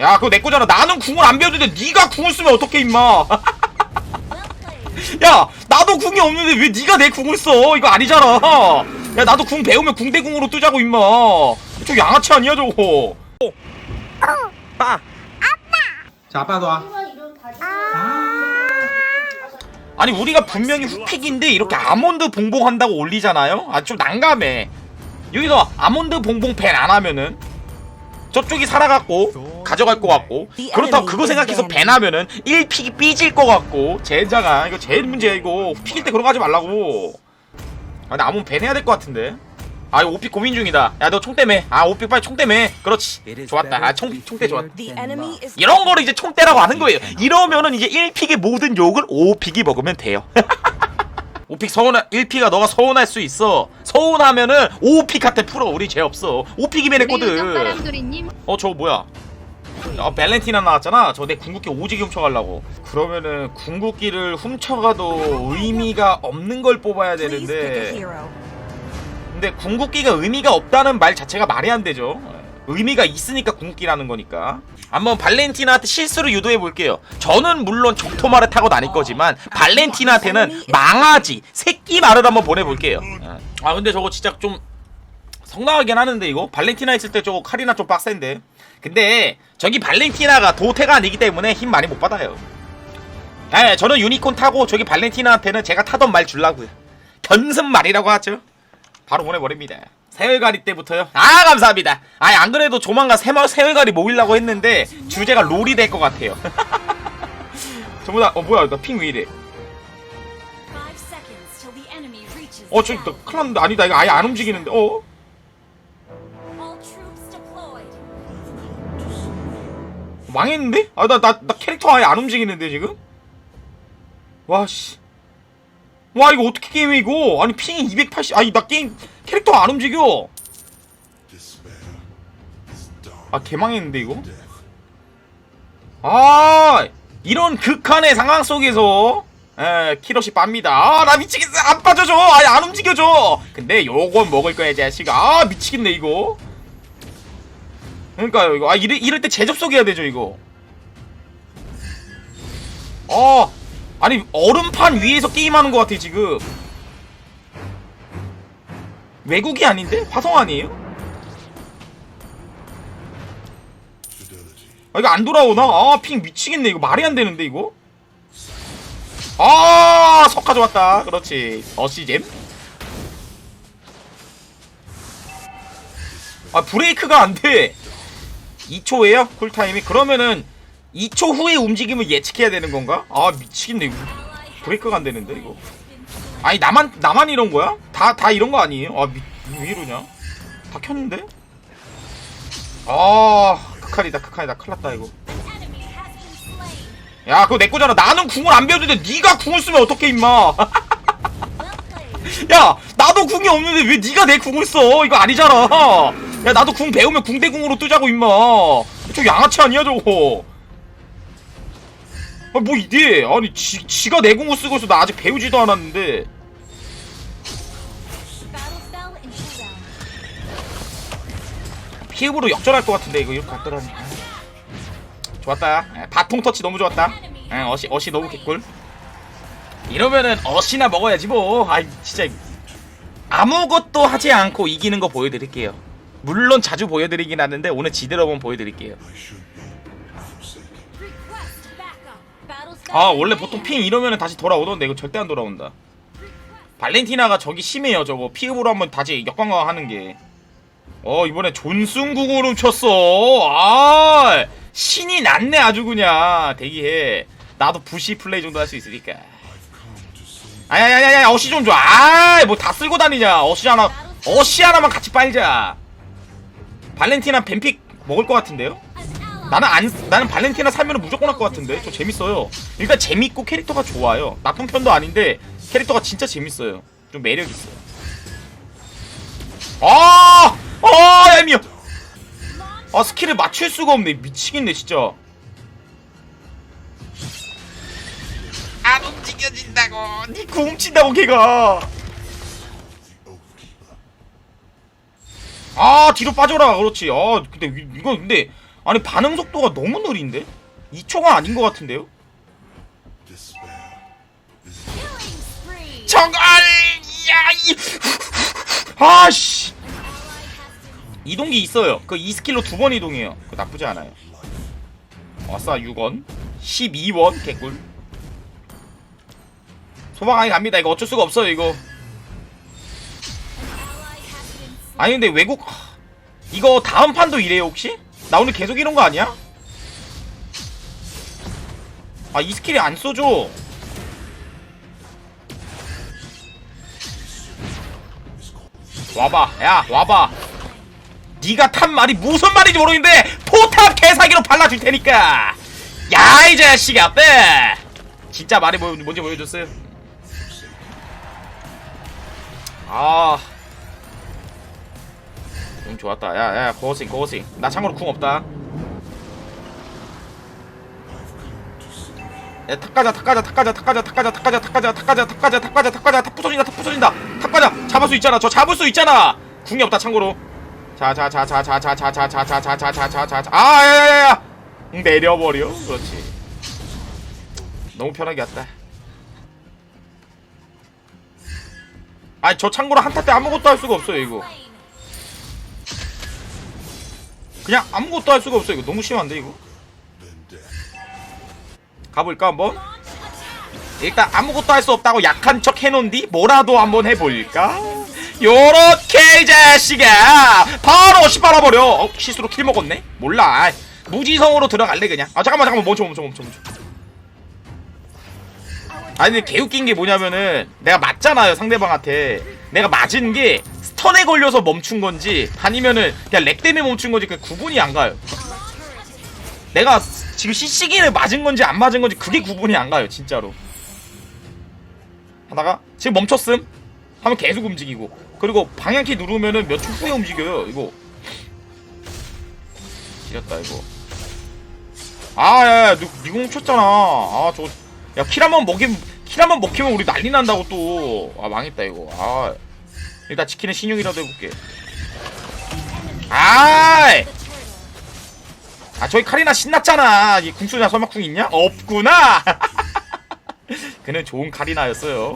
야 그거 내 거잖아. 나는 궁을 안 배웠는데 네가 궁을 쓰면 어떡해 임마. 야 나도 궁이 없는데 왜 네가 내 궁을 써? 이거 아니잖아. 야 나도 궁 배우면 궁대궁으로 뜨자고 임마. 저 양아치 아니야 저거? 빠자 아빠도 와. 아니 우리가 분명히 후픽인데 이렇게 아몬드 봉봉 한다고 올리잖아요? 아 좀 난감해. 여기서 아몬드 봉봉 밴 안 하면은 저쪽이 살아갖고 가져갈 것 같고 그렇다고 그거 생각해서 밴 하면은 1픽이 삐질 것 같고 젠장아 이거 제일 문제야 이거 후픽일 때 그런 거 하지 말라고 아 근데 밴 해야 될 것 같은데 아 이거 5픽 고민 중이다 야 너 총대매 아 5픽 빨리 총대매 그렇지 좋았다 아 총, 총대 좋았다 이런 거를 이제 총대라고 하는 거예요. 이러면은 이제 1픽의 모든 욕을 5픽이 먹으면 돼요. 5픽 서운한 1픽가 너가 서운할 수 있어. 서운하면은 5픽한테 풀어. 우리 죄 없어. 5픽이면 했거든. 떡바람소리님 어 저 거 뭐야? 아 밸렌티나 나왔잖아. 저 내 궁극기 오지게 훔쳐가려고. 그러면은 궁극기를 훔쳐가도 의미가 없는 걸 뽑아야 되는데. 근데 궁극기가 의미가 없다는 말 자체가 말이 안 되죠. 의미가 있으니까 궁극기라는 거니까. 한번 발렌티나한테 실수를 유도해 볼게요. 저는 물론 적토마를 타고 다닐 거지만 발렌티나한테는 망아지, 새끼 말을 한번 보내볼게요. 아 근데 저거 진짜 좀 성나하긴 하는데 이거 발렌티나 있을 때 저거 카리나 좀 빡센데. 근데 저기 발렌티나가 도태가 아니기 때문에 힘 많이 못 받아요. 예, 저는 유니콘 타고 저기 발렌티나한테는 제가 타던 말 줄라고요. 견습 말이라고 하죠. 바로 보내버립니다. 세월가리 때부터요? 아 감사합니다. 아니 안 그래도 조만간 세월 세월가리 모이려고 했는데 주제가 롤이 될 것 같아요. 전부 다어 뭐야 나 핑 왜 이래? 어 저기 나 큰일 났는데 아니다 이거 아예 안 움직이는데 어? 망했는데? 아 나 나 나 캐릭터 아예 안 움직이는데 지금? 와 씨. 와 이거 어떻게 게임해 이거? 아니 핑이 280 아니 나 게임 캐릭터 안 움직여. 아 개망했는데 이거? 아 이런 극한의 상황 속에서 에 키로시 빱니다. 아 나 미치겠어. 안 빠져줘. 아예 안 움직여줘. 근데 요건 먹을 거야 자식아. 아 미치겠네 이거 그러니까요 이거. 아 이럴, 이럴 때 재접속해야 되죠 이거. 어! 아니 얼음판 위에서 게임하는 것 같아 지금. 외국이 아닌데? 화성 아니에요? 아 이거 안 돌아오나? 아 핑 미치겠네. 이거 말이 안 되는데 이거? 아 석화 좋았다. 그렇지. 어시잼 아 브레이크가 안돼 2초예요? 쿨타임이? 그러면은 2초 후에 움직임을 예측해야 되는 건가? 아 미치겠네 브레이크가 안 되는데 이거 아니 나만 나만 이런 거야? 다 다 이런 거 아니에요? 아왜 이러냐? 다 켰는데? 아 극한이다 극한이다 큰일났다 이거. 야 그거 내 거잖아 나는 궁을 안 배웠는데 네가 궁을 쓰면 어떡해 임마 야 나도 궁이 없는데 왜 네가 내 궁을 써 이거 아니잖아 야 나도 궁 배우면 궁대궁으로 뜨자고 임마. 저 양아치 아니야 저거? 아뭐 이래 아니 지, 지가 내 궁을 쓰고 있어 나 아직 배우지도 않았는데. 피읍으로 역전할 것 같은데 이거 이렇게 갔더라니. 좋았다. 에, 바통 터치 너무 좋았다. 에, 어시 어시 너무 개꿀. 이러면은 어시나 먹어야지 뭐. 아이 진짜. 아무것도 하지 않고 이기는 거 보여드릴게요 물론 자주 보여드리긴 하는데 오늘 지대로 한번 보여드릴게요. 아 원래. 보통 핑 이러면은 다시 돌아오던데 이거 절대 안 돌아온다 발렌티나가 저기 심해요 저거 피읍으로 한번 다시 역광강 하는 게어 이번에 존승국을 훔쳤어 아 신이 났네 아주 그냥 대기해 나도 부시 플레이 정도 할 수 있으니까 아야야야야 어시 좀 줘. 아뭐 다 쓸고 다니냐. 어시 하나 어시 하나만 같이 빨자. 발렌티나 뱀픽 먹을 것 같은데요? 나는 안 나는 발렌티나 사면은 무조건 할 것 같은데. 저 재밌어요. 일단 재밌고 캐릭터가 좋아요. 나쁜 편도 아닌데 캐릭터가 진짜 재밌어요. 좀 매력 있어요. 아! 아, 얄미워. 아, 스킬을 맞출 수가 없네. 미치겠네, 진짜. 안 움직여진다고. 니구 훔친다고 걔가. 아 뒤로 빠져라. 그렇지. 아 근데 이- 이거 근데 아니 반응 속도가 너무 느린데? 2초가 아닌 것 같은데요? 정갈 야이 아씨 이동기 있어요 그 2스킬로 두 번 이동해요 그 나쁘지 않아요 아싸 6원 12원 개꿀 소방하게 갑니다 이거 어쩔 수가 없어요 이거 아니 근데 외국 이거 다음 판도 이래요 혹시? 나 오늘 계속 이런 거 아니야? 아 이 스킬이 안 써줘 와봐 야 와봐. 네가 탄 말이 무슨 말인지 모르겠는데 포탑 개사기로 발라줄 테니까. 야 이 자식이 어때 진짜 말이 뭐, 뭔지 보여줬어요? 아 응, 좋았다 야야 고고싱 고고싱 나 참고로 궁 없다 야 탁가자 탁가자 탁가자 탁가자 탁가자 탁가자 탁가자 탁가자 탁가자 탁가자 탁가자 탁 부서진다 탁 부서진다 탁가자 잡을 수 있잖아 저 잡을 수 있잖아 궁이 없다 참고로 자자자자자자자자자자자자자자자자 아 야야야야 내려버려 그렇지 너무 편하게 왔다 아니 저 참고로 한타 때 아무것도 할 수가 없어요 이거 그냥 아무것도 할 수가 없어. 이거 너무 심한데 이거? 가볼까 한번? 일단 아무것도 할 수 없다고 약한 척 해놓은 뒤 뭐라도 한번 해볼까? 요렇게 이 자식아 바로 씹어버려! 어 실수로 킬 먹었네? 몰라. 무지성으로 들어갈래 그냥? 아 잠깐만 잠깐만. 멈춰 멈춰 멈춰 멈춰. 아니 근데 개웃긴 게 뭐냐면은 내가 맞잖아요 상대방한테. 내가 맞은 게 스턴에 걸려서 멈춘 건지 아니면은 그냥 렉 때문에 멈춘 건지 그 구분이 안 가요. 내가 지금 CC기를 맞은 건지 안 맞은 건지 그게 구분이 안 가요 진짜로. 하다가 지금 멈췄음? 하면 계속 움직이고. 그리고 방향키 누르면은 몇 초 후에 움직여요 이거. 지렸다 이거. 아야야 니공 쳤잖아. 아저야킬 한번 먹이면 킬 한번 먹히면 우리 난리 난다고 또 아 망했다 이거. 아 일단 치킨은 신용이라도 해볼게 아이 아 저기 카리나 신났잖아 이 궁수냐 설마궁 있냐? 없구나 그는 좋은 카리나였어요.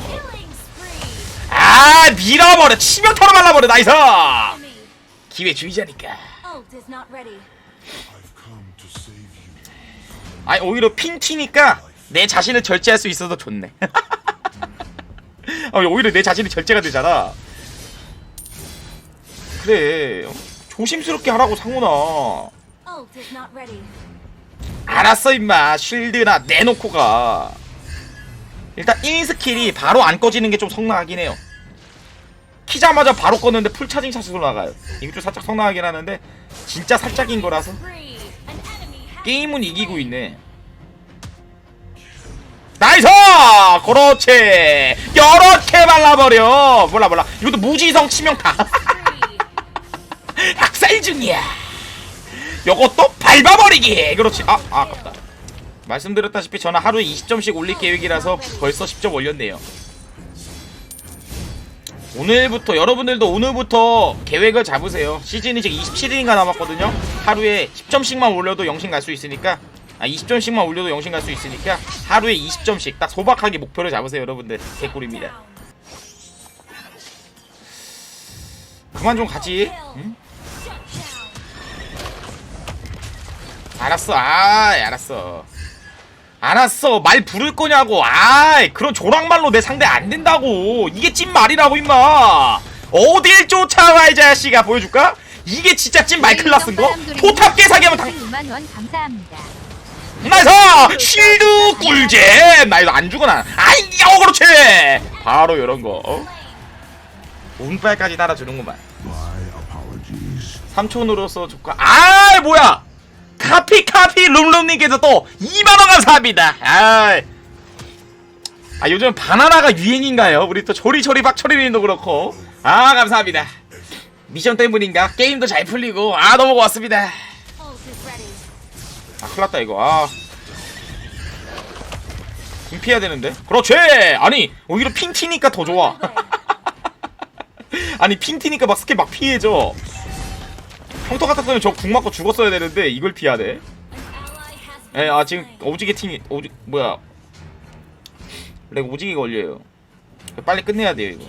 아 밀어버려 치면 털어 말라버려 나이스. 기회주의자니까. 아니 오히려 핑키니까 내 자신을 절제할 수 있어서 좋네 아 오히려 내 자신이 절제가 되잖아 그래. 어? 조심스럽게 하라고 상훈아. Ready. 알았어 임마. 쉴드나 내놓고 가. 일단 1스킬이 바로 안 꺼지는 게 좀 성나하긴 해요. 키자마자 바로 껐는데 풀 차징 샷으로 나가요. 좀 살짝 성나하긴 하는데 진짜 살짝인 거라서. 게임은 이기고 있네. 나이스! 그렇지! 요렇게 발라버려. 몰라 몰라. 이것도 무지성 치명타 학살 중이야 요것도 밟아버리기. 그렇지. 아, 아 아깝다. 말씀드렸다시피 저는 하루에 20점씩 올릴 계획이라서 벌써 10점 올렸네요. 오늘부터 여러분들도 오늘부터 계획을 잡으세요. 시즌이 지금 27일인가 남았거든요. 하루에 10점씩만 올려도 영신 갈 수 있으니까 아 20점씩만 올려도 영신 갈 수 있으니까 하루에 20점씩 딱 소박하게 목표를 잡으세요 여러분들. 개꿀입니다. 그만 좀 가지. 응? 알았어. 아 알았어. 알았어. 말 부를 거냐고. 아 그런 조랑말로 내 상대 안 된다고. 이게 찐 말이라고 임마. 어딜 쫓아와 이 자식아. 보여줄까? 이게 진짜 찐 말클라스인 거? 포탑 깨사기 하면 당 6만 원 감사합니다. 나이스! 쉴드 꿀잼! 나 이거 안 죽어나. 아이 야 그렇지! 바로 이런 거 어? 운빨까지 따라주는구만. 삼촌으로서 조카. 아 뭐야 카피 카피 룸룸님께서 또 2만원 감사합니다. 아 아 요즘 바나나가 유행인가요? 우리 또 조리조리 박초리님도 그렇고. 아 감사합니다. 미션 때문인가? 게임도 잘 풀리고. 아 너무 고맙습니다. 아 큰일났다 이거. 아. 좀 피해야 되는데? 그렇지! 아니 오히려 핑 튀니까 더 좋아. 아니 핑 튀니까 막 스킬 막 피해져 아, 평타 같았으면 저 궁 맞고 죽었어야 되는데 이걸 has been 예, 아 지금. 오지게 팀이 오지 뭐야. 렉 오지게 걸려요. 빨리 끝내야 돼요 이거.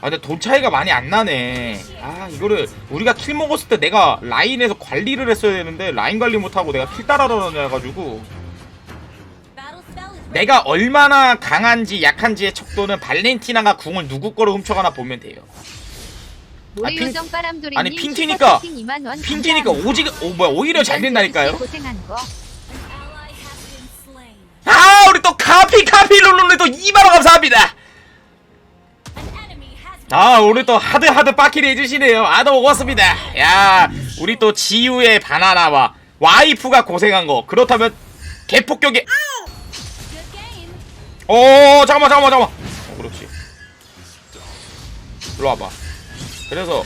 아 근데 돈 차이가 많이 안 나네. 아 이거를 우리가 킬 먹었을 때 내가 라인에서 관리를 했어야 되는데 라인 관리 못하고 내가 킬 따라다녀 가지고. Battle spell is ready. 내가 얼마나 강한지 약한지의 척도는 발렌티나가 궁을 누구 거로 훔쳐가나 보면 돼요 아, 아니, 2만 원 핑튀니까 감사합니다. 오지게 오 뭐야 오히려 잘 된다니까요. 아 우리 또 카피 카피 룰루루 또 2만원 감사합니다. 아 우리 또 하드 하드 빠키리 해주시네요. 아 너무 고맙습니다. 야 우리 또 지우의 바나나와 와이프가 고생한 거. 그렇다면 game. 어 잠깐만 잠깐만 잠깐만. 어, 그렇지. 일로 와봐 그래서.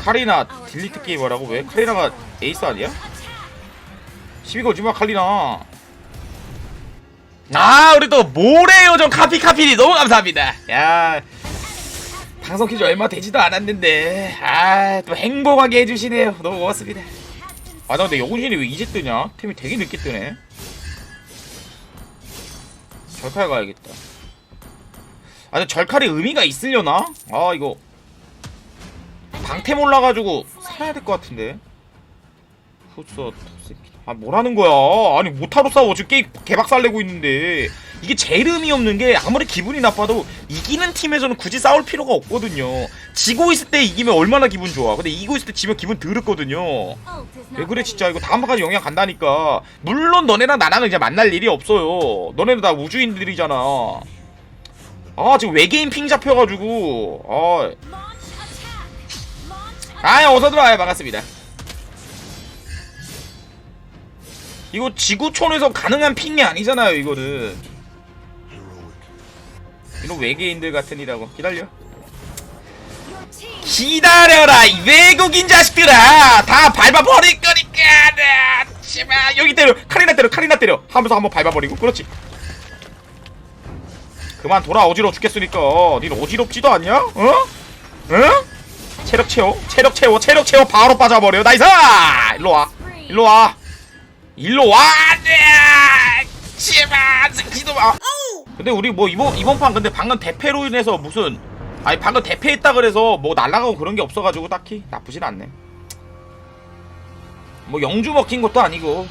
카리나 딜리트 게임 하라고? 왜? 카리나가 에이스 아니야? 시비 걸지마 카리나. 아 우리 또 모래요정 카피 카피니. 너무 감사합니다. 야 방송 키지 얼마 되지도 않았는데. 아 또 행복하게 해주시네요. 너무 고맙습니다. 아 나 근데 영훈신이 왜 이제 뜨냐? 템이 되게 늦게 뜨네. 절칼 가야겠다 아 근데 절칼이 의미가 있으려나? 아 이거. 방템 올라가지고 살아야 될 것 같은데. 후서 아 뭐라는 거야? 아니 못하러 싸워. 지금 게임 개박살 내고 있는데. 이게 제일 의미 없는 게 아무리 기분이 나빠도 이기는 팀에서는 굳이 싸울 필요가 없거든요. 지고 있을 때 이기면 얼마나 기분 좋아. 근데 이기고 있을 때 지면 기분 not 왜 그래. 진짜? 이거 다음번까지 영향 간다니까. 물론 너네랑 나랑은 이제 만날 일이 없어요. 너네는 다 우주인들이잖아 아 지금 외계인 핑 잡혀가지고. 아. attack. 아 어서 들어와요. 반갑습니다. 이거 지구촌에서 가능한 핑이 아니잖아요 이거는. 이런 외계인들 같으니라고. 기다려. 기다려라 이 외국인 자식들아. 다 밟아버릴 거니까. 네, 제발. 여기 때려. 카리나 때려 카리나 때려. 하면서 한번 밟아버리고. 그렇지 그만 돌아 어지러워 죽겠으니까 니는 어지럽지도 않냐? 어? 응? 체력 채워 체력 채워 체력 채워 바로 빠져버려 나이스 일로와 일로와 일로와 네 제발 새끼도 마 근데 우리 뭐 이번 이번 판 근데 방금 대패로 인해서 무슨 아니 방금 대패했다 그래서 뭐 날라가고 그런 게 없어가지고 딱히 나쁘진 않네. 뭐 영주 먹힌 것도 아니고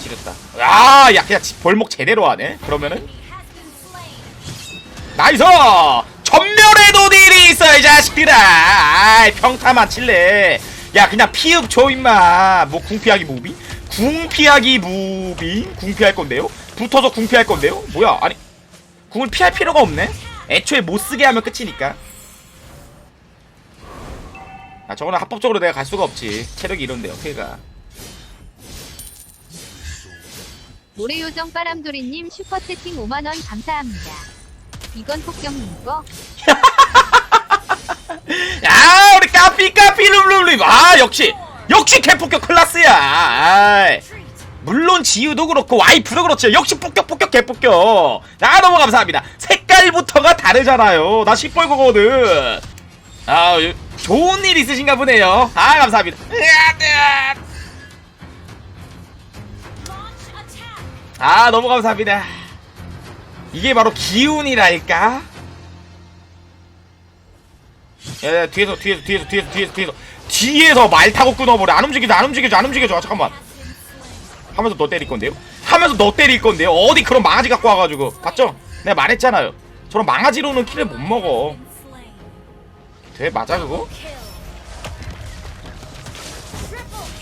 지렸다. 아, 야 그냥 지- 벌목 제대로 하네. 그러면은. 나이스 전멸에도 딜이 있어 이 자식들아. 아이 평타만 칠래. 야 그냥 피읍 줘 임마. 뭐 궁피하기 무비? 궁피하기 무비? 궁피할 건데요? 붙어서 궁피할 건데요? 뭐야? 아니 궁을 피할 필요가 없네. 애초에 못 쓰게 하면 끝이니까. 아 저거는 합법적으로 내가 갈 수가 없지. 체력이 이런데 어떻게 가? 모래요정 바람돌이님 슈퍼채팅 5만 원 감사합니다. 이건 폭격님 거. 야 우리 까삐 까삐 룸룸룸 아 역시 역시 개폭격 클라스야. 아이. 물론 지우도 그렇고 와이프도 그렇죠. 역시 폭격 폭격 개폭격. 아 너무 감사합니다. 색깔부터가 다르잖아요. 나 시뻘 거거든. 아 유- 좋은 일 있으신가 보네요. 아 감사합니다. 아 너무 감사합니다. 이게 바로 기운이랄까? 야, 야 뒤에서 뒤에서 뒤에서 뒤에서 뒤에서 뒤에서. 뒤에서 말 타고 끊어버려. 안 움직이죠 안 움직이죠 안 움직이죠 잠깐만. 하면서 너 때릴 건데요? 하면서 너 때릴 건데요? 어디 그런 망아지 갖고 와가지고. 봤죠? 내가 말했잖아요. 저런 망아지로는 킬을 못 먹어. 돼? 맞아 그거?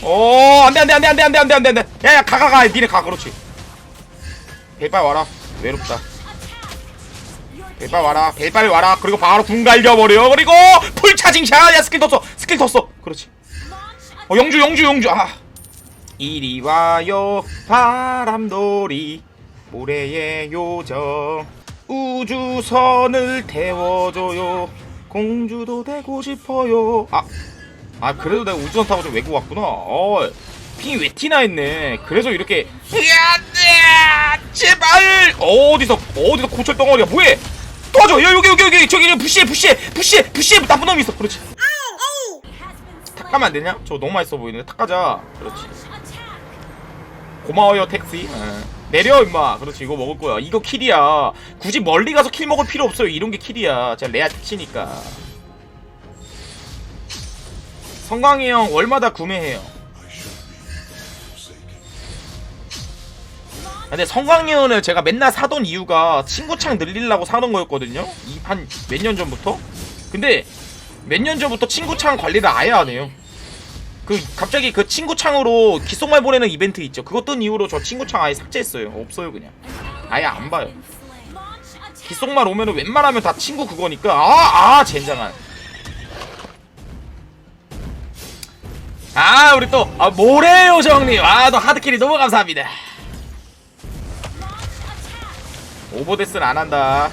어, 오 안돼 안돼 안돼 안돼 안돼 안돼 안돼. 야야 가가가 니네 가 그렇지. 백발 와라. 외롭다. 벨빨 와라 벨빨 와라. 그리고 바로 궁 갈겨버려. 그리고 풀 차징 샷. 야 스킬 떴어. 스킬 떴어. 그렇지. 어 영주 영주 영주. 아. 이리 와요. 바람돌이. 모래의 요정. 우주선을 태워줘요. 공주도 되고 싶어요. 아, 아 그래도 내가 우주선 타고 좀 외국 왔구나. 어. 핑이 왜 티나 했네. 그래서 이렇게. 야네! 제발! 어디서 어디서 고철 덩어리가 뭐해? 또 도와줘. 야 여기 여기 여기. 저기 부시해 부시해. 부시해 부시해. 나쁜 놈이 있어. 그렇지. 탁 가면 안 되냐? 저 너무 맛있어 보이는데. 탁 가자. 그렇지. 고마워요 택시. 예. 내려 임마. 그렇지. 이거 먹을 거야. 이거 킬이야. 굳이 멀리 가서 킬 먹을 필요 없어요. 이런 게 킬이야. 제가 레아 택시니까. 성광이 형 월마다 구매해요 근데 성광이형을 제가 맨날 사던 이유가 친구창 늘리려고 사던 거였거든요. 한 몇 년 전부터? 근데 몇 년 전부터 친구창 관리를 아예 안 해요. 그 갑자기 그 친구창으로 귓속말 보내는 이벤트 있죠. 그거 뜬 이후로 저 친구창 아예 삭제했어요. 없어요 그냥. 아예 안 봐요. 귓속말 오면은 웬만하면 다 친구 그거니까. 아아 젠장한. 아 우리 또 아, 모래요정님? 아또 하드캐리 너무 감사합니다 오버데스는 안 한다.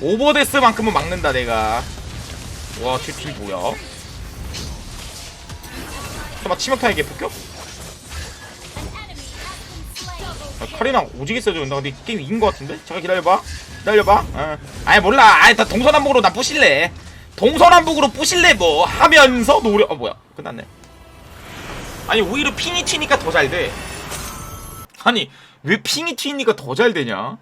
오버데스만큼은 막는다 내가. 와 쟤딜 뭐야? 설마 치명타에게 폭격? 아, 카리나 오지게 써준다. 근데 이 게임 이긴 것 같은데? 잠깐 기다려봐. 기다려봐. 어. 아니 몰라. 아니 다 동서남북으로 나 부실래. 동서남북으로 부실래 뭐. 하면서 노래 어 뭐야. 끝났네. 아니 오히려 핑이 튀니까 더 잘돼. 아니 왜 핑이 튀니까 더 잘 되냐